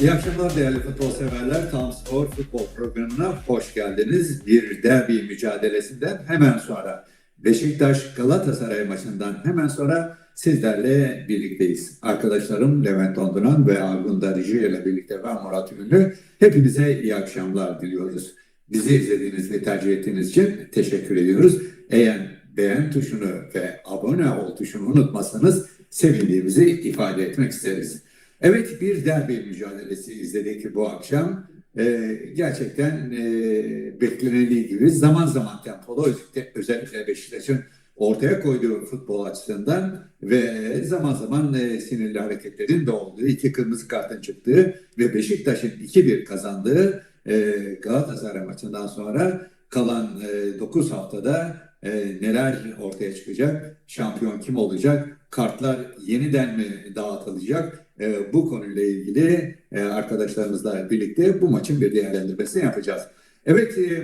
İyi akşamlar değerli futbol severler. Tam Spor Futbol Programı'na hoş geldiniz. Bir derbi mücadelesinden hemen sonra Beşiktaş Galatasaray maçından hemen sonra sizlerle birlikteyiz. Arkadaşlarım Levent Onduran ve Argun Darıcı ile birlikte ben Murat Ünlü. Hepinize iyi akşamlar diliyoruz. Bizi izlediğiniz ve tercih ettiğiniz için teşekkür ediyoruz. Eğer beğen tuşunu ve abone ol tuşunu unutmazsanız sevindiğimizi ifade etmek isteriz. Evet bir derbi mücadelesi izledik bu akşam. Ee, gerçekten e, beklenildiği gibi zaman zaman tempolu özellikle, özellikle Beşiktaş'ın ortaya koyduğu futbol açısından ve zaman zaman e, sinirli hareketlerin de olduğu, iki kırmızı kartın çıktığı ve Beşiktaş'ın 2-1 kazandığı e, Galatasaray maçından sonra kalan 9 haftada e, neler ortaya çıkacak, şampiyon kim olacak, kartlar yeniden mi dağıtılacak, e, bu konuyla ilgili e, arkadaşlarımızla birlikte bu maçın bir değerlendirmesini yapacağız. Evet, e,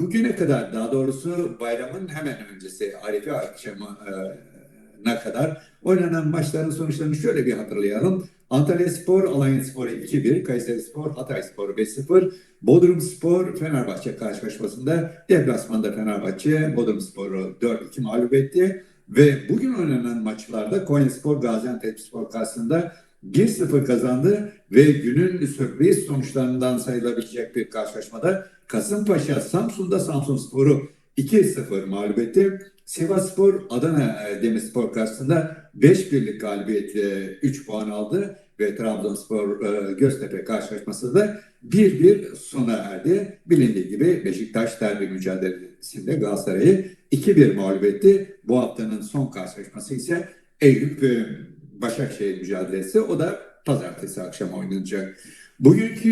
bugüne kadar daha doğrusu bayramın hemen öncesi Arife akşamına kadar oynanan maçların sonuçlarını şöyle bir hatırlayalım. Antalya Spor, Alanya Spor 2-1, Kayseri Spor, Hatay Spor 5-0, Bodrum Spor, Fenerbahçe karşılaşmasında deplasmanda Fenerbahçe, Bodrum Spor'u 4-2 mağlup etti. Ve bugün oynanan maçlarda Konya Spor, Gaziantep Spor karşısında 1-0 kazandı ve günün sürpriz sonuçlarından sayılabilecek bir karşılaşmada Kasımpaşa Samsun'da Samsun Spor'u 2-0 mağlup etti. Sivas Spor Adana Demirspor karşısında 5-1'lik galibiyetle 3 puan aldı ve Trabzonspor Göztepe karşılaşması da 1-1 sona erdi. Bilindiği gibi Beşiktaş derbi mücadelesinde Galatasaray'ı 2-1 mağlup etti. Bu haftanın son karşılaşması ise Eyüp Başakşehir mücadelesi. O da pazartesi akşam oynanacak. Bugünkü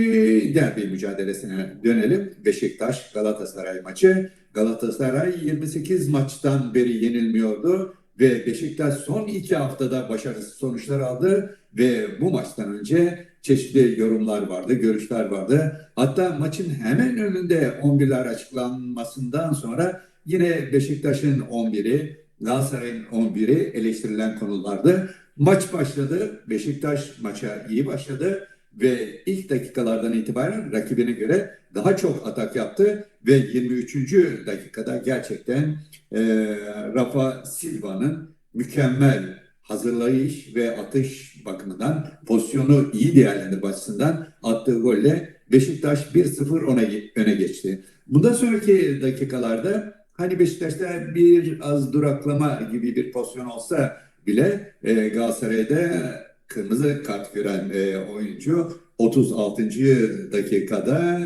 derbi mücadelesine dönelim. Beşiktaş Galatasaray maçı. Galatasaray 28 maçtan beri yenilmiyordu ve Beşiktaş son iki haftada başarısız sonuçlar aldı ve bu maçtan önce çeşitli yorumlar vardı, görüşler vardı. Hatta maçın hemen önünde 11'ler açıklanmasından sonra yine Beşiktaş'ın 11'i, Galatasaray'ın 11'i eleştirilen konulardı. Maç başladı. Beşiktaş maça iyi başladı ve ilk dakikalardan itibaren rakibine göre daha çok atak yaptı ve 23. dakikada gerçekten e, Rafa Silva'nın mükemmel hazırlayış ve atış bakımından pozisyonu iyi değerlendirme açısından attığı golle Beşiktaş 1-0 ona öne geçti. Bundan sonraki dakikalarda hani Beşiktaş'ta bir az duraklama gibi bir pozisyon olsa bile e, Galatasaray'da kırmızı kart gören e, oyuncu 36. dakikada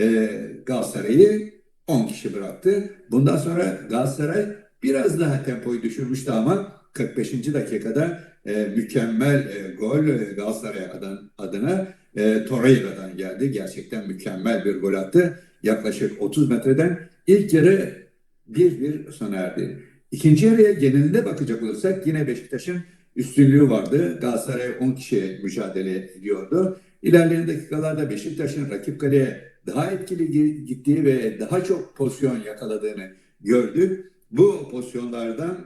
e, Galatasaray'ı 10 kişi bıraktı. Bundan sonra Galatasaray biraz daha tempoyu düşürmüştü ama 45. dakikada e, mükemmel e, gol e, Galatasaray adın, adına e, Torreira'dan geldi. Gerçekten mükemmel bir gol attı. Yaklaşık 30 metreden ilk yarı 1-1 sona erdi. İkinci yarıya genelinde bakacak olursak yine Beşiktaş'ın üstünlüğü vardı. Galatasaray 10 kişi mücadele ediyordu. İlerleyen dakikalarda Beşiktaş'ın rakip kaleye daha etkili gittiği ve daha çok pozisyon yakaladığını gördük. Bu pozisyonlardan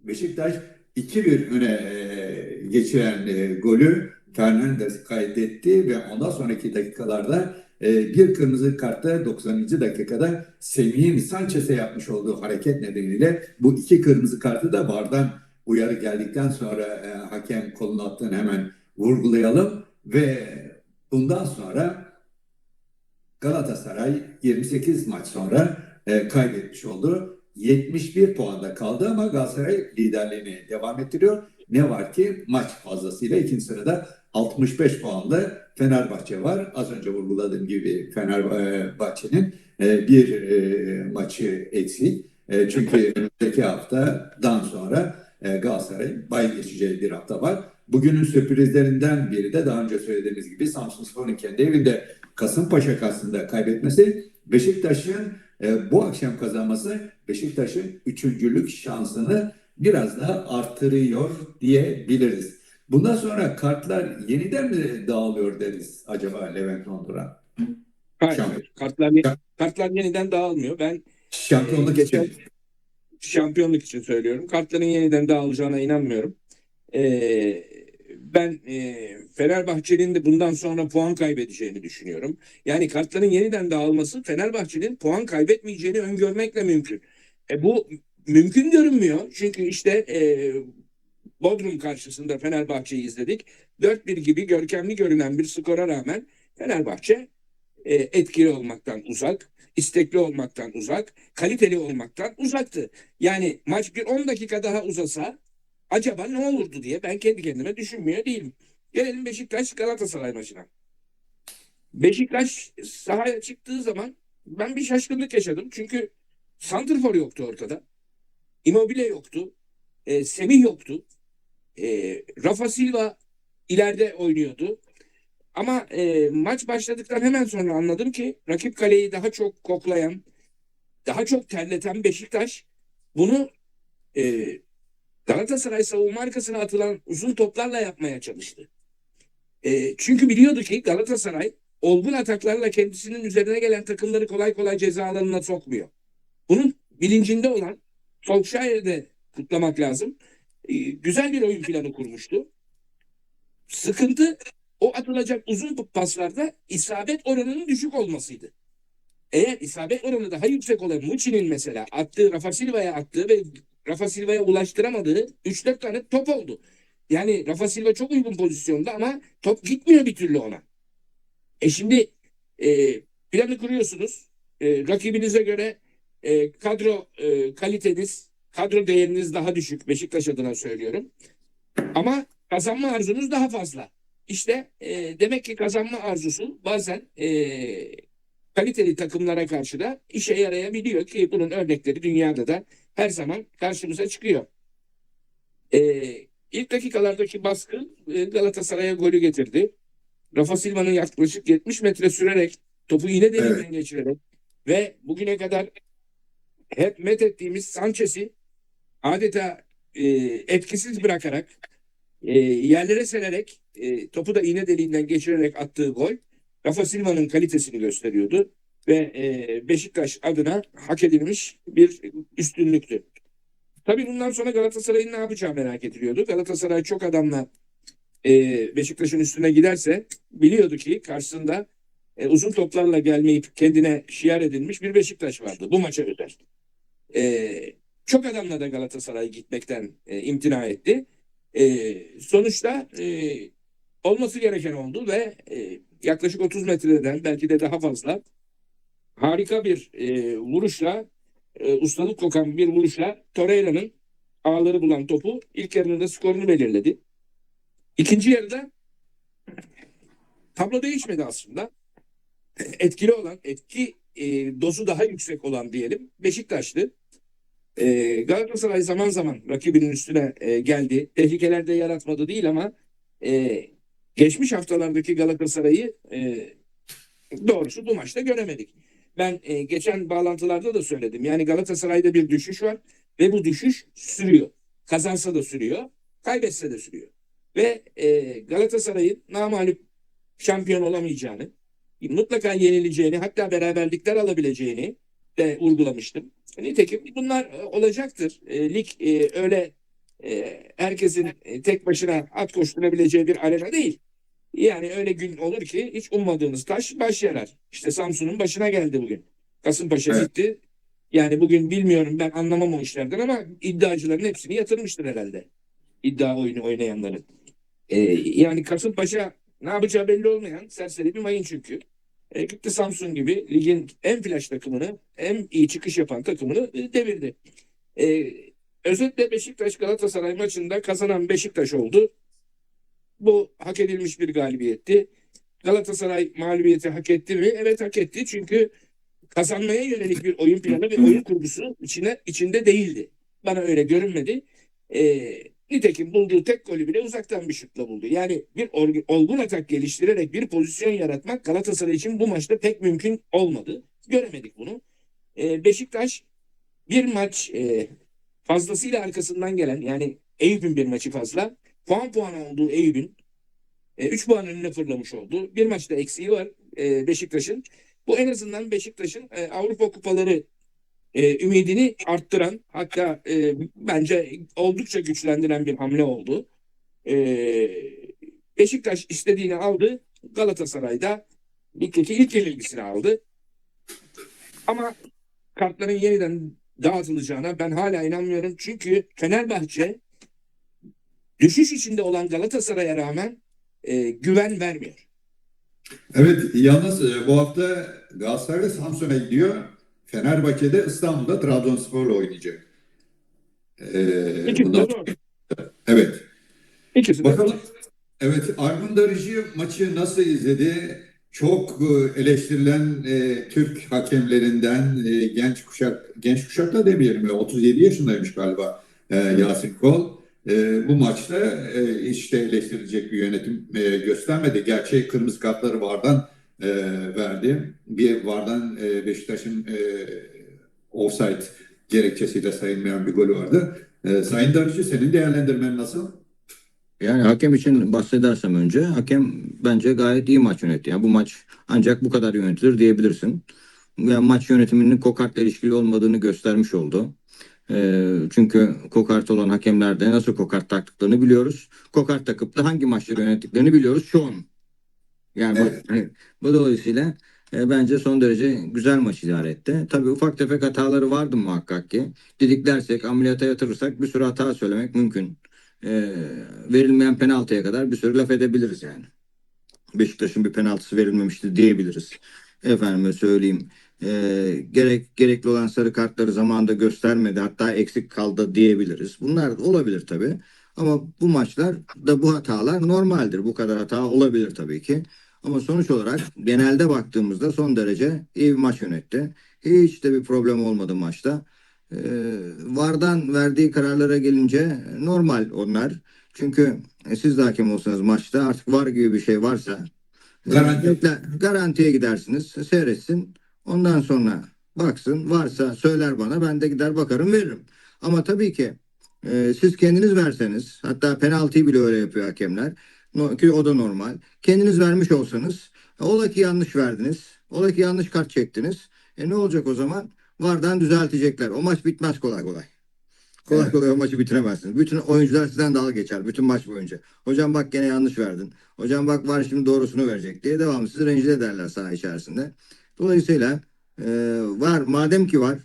Beşiktaş 2-1 öne geçiren golü Fernandes kaydetti ve ondan sonraki dakikalarda bir kırmızı kartta 90. dakikada Semih'in Sanchez'e yapmış olduğu hareket nedeniyle bu iki kırmızı kartı da vardan uyarı geldikten sonra e, hakem kolunu attığını hemen vurgulayalım ve bundan sonra Galatasaray 28 maç sonra e, kaybetmiş oldu. 71 puanda kaldı ama Galatasaray liderliğini devam ettiriyor. Ne var ki maç fazlasıyla ikinci sırada 65 puanlı Fenerbahçe var. Az önce vurguladığım gibi Fenerbahçe'nin e, bir e, maçı eksik. E, çünkü önümüzdeki haftadan sonra Galatasaray bay geçeceği bir hafta var. Bugünün sürprizlerinden biri de daha önce söylediğimiz gibi Samsun Spor'un kendi evinde Kasımpaşa karşısında kaybetmesi Beşiktaş'ın bu akşam kazanması Beşiktaş'ın üçüncülük şansını biraz daha artırıyor diyebiliriz. Bundan sonra kartlar yeniden mi dağılıyor deriz acaba Levent Londuran? Hayır, Şampiyon. kartlar kartlar yeniden dağılmıyor. Ben şampiyonluk e, için şampiyonluk için söylüyorum. Kartların yeniden dağılacağına inanmıyorum. E, ben e, Fenerbahçe'nin de bundan sonra puan kaybedeceğini düşünüyorum. Yani kartların yeniden dağılması Fenerbahçe'nin puan kaybetmeyeceğini öngörmekle mümkün. E, bu mümkün görünmüyor. Çünkü işte e, Bodrum karşısında Fenerbahçe'yi izledik. 4-1 gibi görkemli görünen bir skora rağmen Fenerbahçe e, etkili olmaktan uzak, istekli olmaktan uzak, kaliteli olmaktan uzaktı. Yani maç bir 10 dakika daha uzasa acaba ne olurdu diye ben kendi kendime düşünmüyor değilim. Gelelim Beşiktaş Galatasaray maçına. Beşiktaş sahaya çıktığı zaman ben bir şaşkınlık yaşadım. Çünkü Santrfor yoktu ortada. Immobile yoktu. E, Semih yoktu. E, Rafa Silva ileride oynuyordu. Ama e, maç başladıktan hemen sonra anladım ki rakip kaleyi daha çok koklayan, daha çok terleten Beşiktaş bunu e, Galatasaray savunma arkasına atılan uzun toplarla yapmaya çalıştı. E, çünkü biliyordu ki Galatasaray olgun ataklarla kendisinin üzerine gelen takımları kolay kolay ceza alanına sokmuyor. Bunun bilincinde olan Solskjaer'i de kutlamak lazım. E, güzel bir oyun planı kurmuştu. Sıkıntı o atılacak uzun paslarda isabet oranının düşük olmasıydı. Eğer isabet oranı daha yüksek olan Muçi'nin mesela attığı Rafa Silva'ya attığı ve Rafa Silva'ya ulaştıramadığı 3-4 tane top oldu. Yani Rafa Silva çok uygun pozisyonda ama top gitmiyor bir türlü ona. E şimdi e, planı kuruyorsunuz. E, rakibinize göre e, kadro e, kaliteniz, kadro değeriniz daha düşük. Beşiktaş adına söylüyorum. Ama kazanma arzunuz daha fazla. İşte e, demek ki kazanma arzusu bazen e, kaliteli takımlara karşı da işe yarayabiliyor ki bunun örnekleri dünyada da her zaman karşımıza çıkıyor. E, ilk dakikalardaki baskı e, Galatasaray'a golü getirdi. Rafa Silva'nın yaklaşık 70 metre sürerek topu yine deliğinden Evet. geçirerek ve bugüne kadar hep met ettiğimiz Sanchez'i adeta e, etkisiz bırakarak e, yerlere sererek e, topu da iğne deliğinden geçirerek attığı gol Rafa Silva'nın kalitesini gösteriyordu ve e, Beşiktaş adına hak edilmiş bir üstünlüktü. Tabii bundan sonra Galatasaray'ın ne yapacağı merak ediliyordu. Galatasaray çok adamla e, Beşiktaş'ın üstüne giderse biliyordu ki karşısında e, uzun toplarla gelmeyip kendine şiar edilmiş bir Beşiktaş vardı bu maça özel. E, çok adamla da Galatasaray gitmekten e, imtina etti. E, sonuçta e, olması gereken oldu ve e, yaklaşık 30 metreden belki de daha fazla harika bir e, vuruşla e, ustalık kokan bir vuruşla Torreira'nın ağları bulan topu ilk yarının skorunu belirledi. İkinci yarıda tablo değişmedi aslında. Etkili olan, etki e, dozu daha yüksek olan diyelim Beşiktaş'tı. E, Galatasaray zaman zaman rakibinin üstüne e, geldi. Tehlikeler de yaratmadı değil ama e, geçmiş haftalardaki Galatasaray'ı e, doğrusu bu maçta göremedik. Ben e, geçen bağlantılarda da söyledim. Yani Galatasaray'da bir düşüş var ve bu düşüş sürüyor. Kazansa da sürüyor, kaybetse de sürüyor. Ve e, Galatasaray'ın namağlup şampiyon olamayacağını, mutlaka yenileceğini, hatta beraberlikler alabileceğini de vurgulamıştım. Nitekim bunlar e, olacaktır. E, lig e, öyle e, herkesin e, tek başına at koşturabileceği bir arena değil. Yani öyle gün olur ki hiç ummadığınız taş baş yarar. İşte Samsun'un başına geldi bugün. Kasımpaşa Evet. gitti. Yani bugün bilmiyorum ben anlamam o işlerden ama iddiacıların hepsini yatırmıştır herhalde. İddia oyunu oynayanların. Ee, yani Kasımpaşa ne yapacağı belli olmayan serseri bir mayın çünkü. E, gitti Samsun gibi ligin en flash takımını, en iyi çıkış yapan takımını e, devirdi. E, özetle Beşiktaş Galatasaray maçında kazanan Beşiktaş oldu. Bu hak edilmiş bir galibiyetti. Galatasaray mağlubiyeti hak etti mi? Evet hak etti. Çünkü kazanmaya yönelik bir oyun planı ve oyun kurgusu içine içinde değildi. Bana öyle görünmedi. E, nitekim bulduğu tek golü bile uzaktan bir şutla buldu. Yani bir olgun atak geliştirerek bir pozisyon yaratmak Galatasaray için bu maçta pek mümkün olmadı. Göremedik bunu. E, Beşiktaş bir maç e, fazlasıyla arkasından gelen yani Eyüp'ün bir maçı fazla. Puan puan olduğu Eyüp'ün 3 puan önüne fırlamış oldu. Bir maçta eksiği var e, Beşiktaş'ın. Bu en azından Beşiktaş'ın e, Avrupa kupaları e, ümidini arttıran hatta e, bence oldukça güçlendiren bir hamle oldu. E, Beşiktaş istediğini aldı. Galatasaray'da ligdeki ilk yenilgisini aldı. Ama kartların yeniden dağıtılacağına ben hala inanmıyorum. Çünkü Fenerbahçe düşüş içinde olan Galatasaray'a rağmen e, güven vermiyor. Evet, yalnız e, bu hafta Galatasaray Samsun'a gidiyor. Fenerbahçe'de İstanbul'da Trabzonspor'la oynayacak. Ee, İkisi bundan- evet. İkisi Bakalım. Evet, Armin Darıcı maçı nasıl izledi? Çok e, eleştirilen e, Türk hakemlerinden e, genç kuşak, genç kuşak da demeyelim ya, 37 yaşındaymış galiba e, Yasin Kol. E, bu maçta e, işte eleştirilecek bir yönetim e, göstermedi. Gerçi kırmızı kartları Vardan e, verdi. Bir Vardan e, Beşiktaş'ın e, offside gerekçesiyle sayılmayan bir golü vardı. E, Sayın Darıcı senin değerlendirmen nasıl? Yani hakem için bahsedersem önce hakem bence gayet iyi maç yönetti. Yani bu maç ancak bu kadar yönetilir diyebilirsin. Yani maç yönetiminin kokartla ilişkili olmadığını göstermiş oldu. Ee, çünkü kokart olan hakemlerde nasıl kokart taktıklarını biliyoruz. Kokart takıp da hangi maçları yönettiklerini biliyoruz çoğun. Yani Evet. bu, bu dolayısıyla e, bence son derece güzel maç idare etti. Tabii ufak tefek hataları vardı muhakkak ki. Didiklersek, ameliyata yatırırsak bir sürü hata söylemek mümkün e, verilmeyen penaltıya kadar bir sürü laf edebiliriz yani. Beşiktaş'ın bir penaltısı verilmemişti diyebiliriz. Efendime söyleyeyim. e, gerek gerekli olan sarı kartları zamanında göstermedi hatta eksik kaldı diyebiliriz. Bunlar olabilir tabii. Ama bu maçlar da bu hatalar normaldir. Bu kadar hata olabilir tabii ki. Ama sonuç olarak genelde baktığımızda son derece iyi bir maç yönetti. Hiç de bir problem olmadı maçta. Ee, VAR'dan verdiği kararlara gelince normal onlar. Çünkü e, siz de hakem olsanız maçta artık VAR gibi bir şey varsa e, Garanti. bekle- garantiye gidersiniz, seyretsin. Ondan sonra baksın varsa söyler bana ben de gider bakarım veririm. Ama tabii ki e, siz kendiniz verseniz hatta penaltıyı bile öyle yapıyor hakemler. No, ki o da normal. Kendiniz vermiş olsanız e, ola ki yanlış verdiniz. Ola ki yanlış kart çektiniz. E ne olacak o zaman? Vardan düzeltecekler. O maç bitmez kolay kolay. Kolay Evet. kolay o maçı bitiremezsiniz. Bütün oyuncular sizden dalga geçer. Bütün maç boyunca. Hocam bak gene yanlış verdin. Hocam bak var şimdi doğrusunu verecek diye devamlı sizi rencide ederler saha içerisinde. Dolayısıyla e, var madem ki var.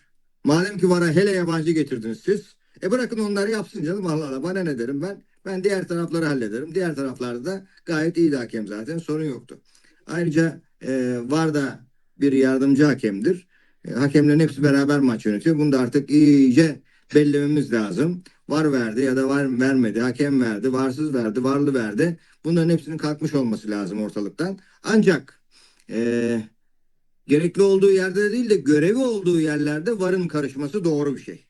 Madem ki vara hele yabancı getirdiniz siz. E bırakın onları yapsın canım Allah Allah. Bana ne derim ben? Ben diğer tarafları hallederim. Diğer taraflarda da gayet iyi hakem zaten. Sorun yoktu. Ayrıca e, var da bir yardımcı hakemdir. E, hakemlerin hepsi beraber maç yönetiyor. Bunu da artık iyice bellememiz lazım. Var verdi ya da var vermedi. Hakem verdi, varsız verdi, varlı verdi. Bunların hepsinin kalkmış olması lazım ortalıktan. Ancak e, gerekli olduğu yerde de değil de görevi olduğu yerlerde varın karışması doğru bir şey.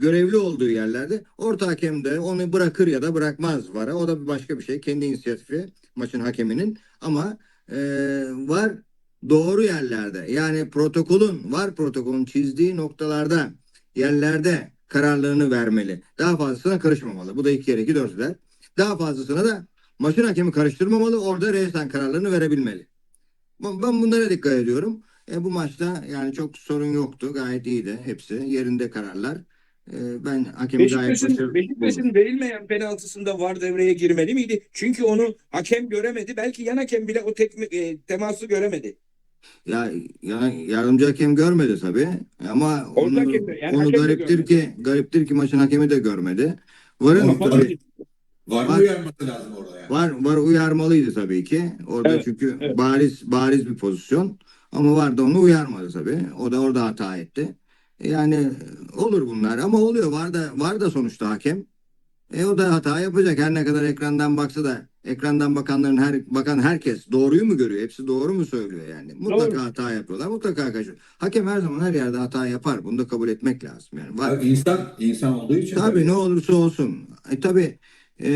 Görevli olduğu yerlerde orta hakem de onu bırakır ya da bırakmaz vara. O da başka bir şey. Kendi inisiyatifi maçın hakeminin. Ama e, var doğru yerlerde yani protokolün var protokolün çizdiği noktalarda yerlerde kararlarını vermeli. Daha fazlasına karışmamalı. Bu da iki kere iki dört eder. Daha fazlasına da maçın hakemi karıştırmamalı. Orada resen kararlarını verebilmeli. Ben bunlara dikkat ediyorum. E, bu maçta yani çok sorun yoktu. Gayet iyiydi hepsi. Yerinde kararlar. E, ben hakemi gayet Beşiktaş'ın. Beşiktaş'ın verilmeyen penaltısında var devreye girmeli miydi? Çünkü onu hakem göremedi. Belki yan hakem bile o tekme, e, teması göremedi. Ya, ya yardımcı hakem görmedi tabii ama Orta onu, hakem de, yani onu hakem de gariptir görmedi. ki gariptir ki maçın hakemi de görmedi. Varın Ama tabii Var mı Var. uyarması lazım orada yani? var var uyarmalıydı tabii ki. Orada Evet, çünkü evet. bariz bariz bir pozisyon. Ama var da onu uyarmadı tabii. O da orada hata etti. Yani olur bunlar ama oluyor. Var da var da sonuçta hakem. E o da hata yapacak. Her ne kadar ekrandan baksa da ekrandan bakanların her bakan herkes doğruyu mu görüyor? Hepsi doğru mu söylüyor yani? Mutlaka Doğru. hata yapıyorlar. Mutlaka kaçıyor. Hakem her zaman her yerde hata yapar. Bunu da kabul etmek lazım. Yani var. Abi insan insan olduğu için Tabii ne olursa olsun. E, tabii e,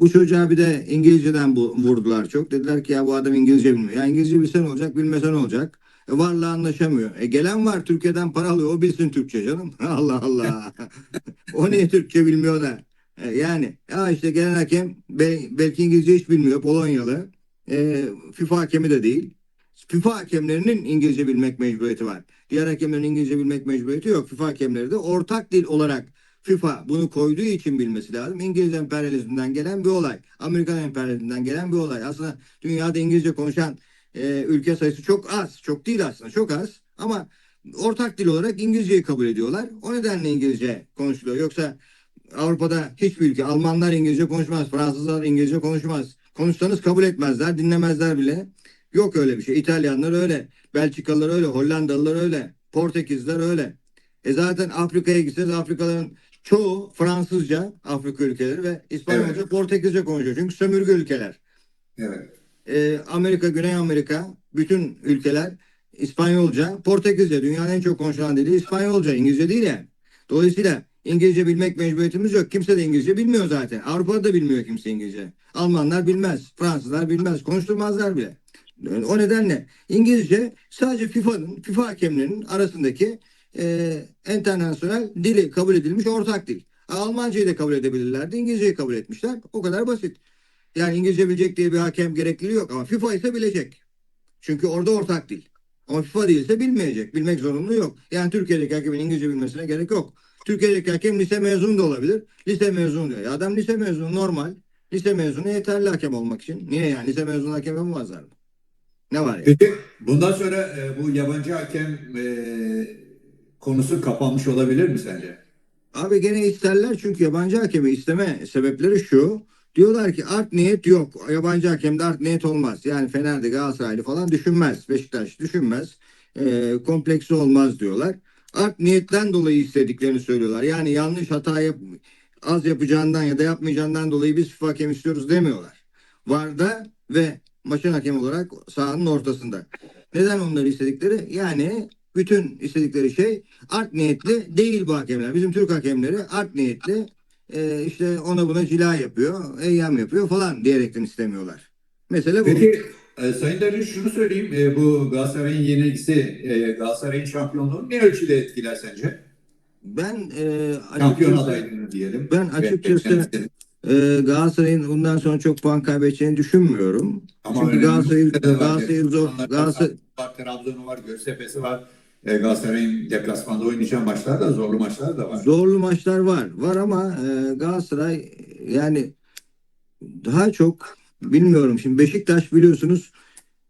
bu çocuğa bir de İngilizceden bu, vurdular çok. Dediler ki ya bu adam İngilizce bilmiyor. Ya İngilizce bilsen olacak, bilmesen olacak. Varla anlaşamıyor. E, gelen var Türkiye'den para alıyor. O bilsin Türkçe canım. Allah Allah. o niye Türkçe bilmiyor da. E, yani ya işte gelen hakem be- belki İngilizce hiç bilmiyor. Polonyalı. E, FIFA hakemi de değil. FIFA hakemlerinin İngilizce bilmek mecburiyeti var. Diğer hakemlerin İngilizce bilmek mecburiyeti yok. FIFA hakemleri de ortak dil olarak FIFA bunu koyduğu için bilmesi lazım. İngiliz emperyalizminden gelen bir olay. Amerikan emperyalizminden gelen bir olay. Aslında dünyada İngilizce konuşan e, ülke sayısı çok az. Çok değil aslında çok az. Ama ortak dil olarak İngilizceyi kabul ediyorlar. O nedenle İngilizce konuşuluyor. Yoksa Avrupa'da hiçbir ülke Almanlar İngilizce konuşmaz. Fransızlar İngilizce konuşmaz. Konuşsanız kabul etmezler, dinlemezler bile. Yok öyle bir şey. İtalyanlar öyle. Belçikalılar öyle. Hollandalılar öyle. Portekizler öyle. E zaten Afrika'ya gitseniz Afrikalıların çoğu Fransızca Afrika ülkeleri ve İspanyolca, Evet. Portekizce konuşuyor. Çünkü sömürge ülkeler. Evet. Ee, Amerika, Güney Amerika, bütün ülkeler İspanyolca, Portekizce. Dünyanın en çok konuşulan dili İspanyolca, İngilizce değil yani. Dolayısıyla İngilizce bilmek mecburiyetimiz yok. Kimse de İngilizce bilmiyor zaten. Avrupa'da da bilmiyor kimse İngilizce. Almanlar bilmez, Fransızlar bilmez, konuşturmazlar bile. O nedenle İngilizce sadece FIFA'nın, FIFA hakemlerinin arasındaki e, internasyonel dili kabul edilmiş ortak dil. Almancayı da kabul edebilirlerdi, İngilizceyi kabul etmişler. O kadar basit. Yani İngilizce bilecek diye bir hakem gerekliliği yok ama FIFA ise bilecek. Çünkü orada ortak dil. Ama FIFA değilse bilmeyecek. Bilmek zorunluluğu yok. Yani Türkiye'deki hakemin İngilizce bilmesine gerek yok. Türkiye'deki hakem lise mezunu da olabilir. Lise mezunu diyor. Ya adam lise mezunu normal. Lise mezunu yeterli hakem olmak için. Niye yani? Lise mezunu hakem yapamazlar mı? Ne var ya? Peki bundan sonra e, bu yabancı hakem e, konusu kapanmış olabilir mi sence? Abi gene isterler çünkü yabancı hakemi isteme sebepleri şu. Diyorlar ki art niyet yok. Yabancı hakemde art niyet olmaz. Yani Fener'de Galatasaraylı falan düşünmez. Beşiktaş düşünmez. Ee, kompleksi olmaz diyorlar. Art niyetten dolayı istediklerini söylüyorlar. Yani yanlış hata yap az yapacağından ya da yapmayacağından dolayı biz FIFA hakem istiyoruz demiyorlar. Varda ve maçın hakemi olarak sahanın ortasında. Neden onları istedikleri? Yani bütün istedikleri şey art niyetli değil bu hakemler. Bizim Türk hakemleri art niyetli e, işte ona buna cila yapıyor, eyyam yapıyor falan diyerekten istemiyorlar. Mesele bu. Peki e, Sayın Derin şunu söyleyeyim. E, bu Galatasaray'ın yenilgisi e, Galatasaray'ın şampiyonluğunu ne ölçüde etkiler sence? Ben e, Şampiyon adaylığını diyelim. Ben açıkçası- e, Galatasaray'ın bundan sonra çok puan kaybedeceğini düşünmüyorum. Ama Çünkü önemli Galatasaray, bir şey de var. Galatasaray zor. Galatasaray, var, Trabzon'u var, Göztepe'si var. E, Galatasaray'ın deplasmanda oynayacağı maçlar da zorlu maçlar da var. Zorlu maçlar var. Var ama e, Galatasaray yani daha çok bilmiyorum. Şimdi Beşiktaş biliyorsunuz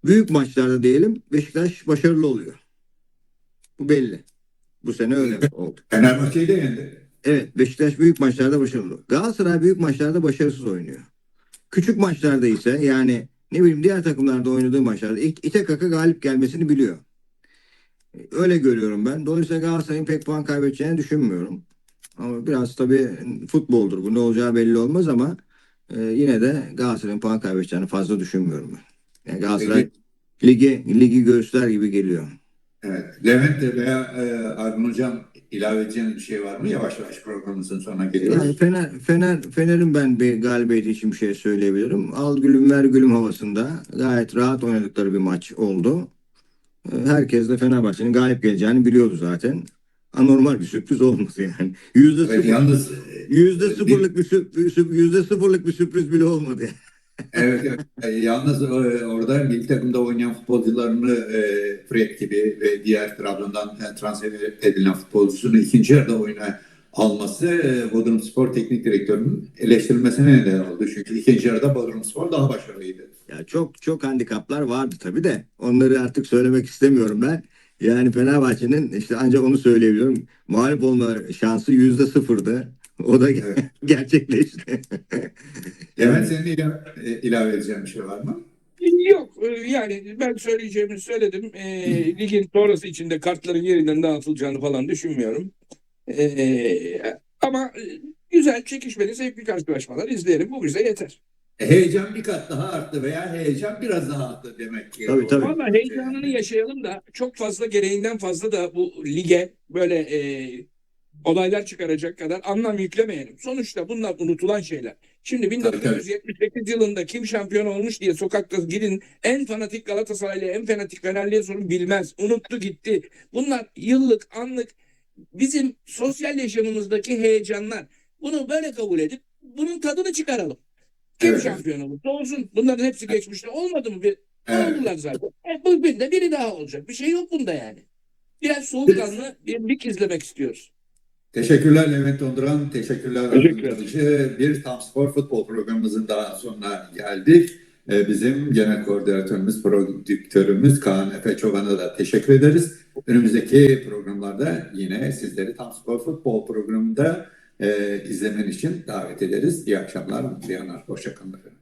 büyük maçlarda diyelim Beşiktaş başarılı oluyor. Bu belli. Bu sene öyle oldu. Fenerbahçe'yi de yendi. Evet Beşiktaş büyük maçlarda başarılı. Galatasaray büyük maçlarda başarısız oynuyor. Küçük maçlarda ise yani ne bileyim diğer takımlarda oynadığı maçlarda it- ite kaka galip gelmesini biliyor. Öyle görüyorum ben. Dolayısıyla Galatasaray'ın pek puan kaybedeceğini düşünmüyorum. Ama biraz tabii futboldur. Bu ne olacağı belli olmaz ama e, yine de Galatasaray'ın puan kaybedeceğini fazla düşünmüyorum ben. Yani Galatasaray ligi, ligi göğüsler gibi geliyor. Evet. Levent de veya e, Argun Hocam ilave edeceğiniz bir şey var mı? Yavaş yavaş programımızın sonuna geliyoruz. Yani Fener, Fener, Fener'in ben bir galibiyeti için bir şey söyleyebilirim. Al gülüm ver gülüm havasında gayet rahat oynadıkları bir maç oldu. Herkes de Fenerbahçe'nin galip geleceğini biliyordu zaten. Anormal bir sürpriz olmadı yani. Yüzde Evet, sıfır, yalnız yüzde sıfırlık bir sürpriz, yüzde sıfırlık bir sürpriz bile olmadı. evet, evet. E, yalnız e, orada milli takımda oynayan futbolcularını e, Fred gibi ve diğer Trabzon'dan e, transfer edilen futbolcusunu ikinci yarıda oyuna alması e, Bodrum Spor Teknik Direktörü'nün eleştirilmesine neden oldu. Çünkü ikinci yarıda Bodrum Spor daha başarılıydı. Ya çok çok handikaplar vardı tabii de onları artık söylemek istemiyorum ben. Yani Fenerbahçe'nin işte ancak onu söyleyebiliyorum. Mağlup olma şansı yüzde sıfırdı. O da Evet. gerçekleşti. Evet, senin ilave, e, ilave edeceğin bir şey var mı? Yok e, yani ben söyleyeceğimi söyledim. E, ligin sonrası içinde kartların yerinden dağıtılacağını falan düşünmüyorum. E, ama e, güzel, çekişmeli, zevkli karşılaşmalar izleyelim. Bu bize yeter. Heyecan bir kat daha arttı veya heyecan biraz daha arttı demek ki. Tabii, tabii. Valla heyecanını yaşayalım da çok fazla gereğinden fazla da bu lige böyle e, olaylar çıkaracak kadar anlam yüklemeyelim. Sonuçta bunlar unutulan şeyler. Şimdi Tabii, tabii. 1978 yılında kim şampiyon olmuş diye sokakta gidin en fanatik Galatasaraylı en fanatik Fenerli'ye sorun bilmez. Unuttu gitti. Bunlar yıllık anlık bizim sosyal yaşamımızdaki heyecanlar. Bunu böyle kabul edip bunun tadını çıkaralım. Kim Evet. şampiyon olursa olsun. Bunların hepsi geçmişte olmadı mı? Bir, Evet. Oldular zaten. E, bugün de biri daha olacak. Bir şey yok bunda yani. Biraz soğukkanlı bir lig izlemek istiyoruz. Teşekkürler Levent Donduran, teşekkürler Teşekkür Akın Kılıcı. Bir Tam Spor futbol programımızın daha sonuna geldik. Ee, Bizim genel koordinatörümüz, prodüktörümüz Kaan Efe Çoban'a da teşekkür ederiz. Önümüzdeki programlarda yine sizleri Tam Spor futbol programında e, izlemen için davet ederiz. İyi akşamlar, mutlu yanlar. Hoşçakalın efendim.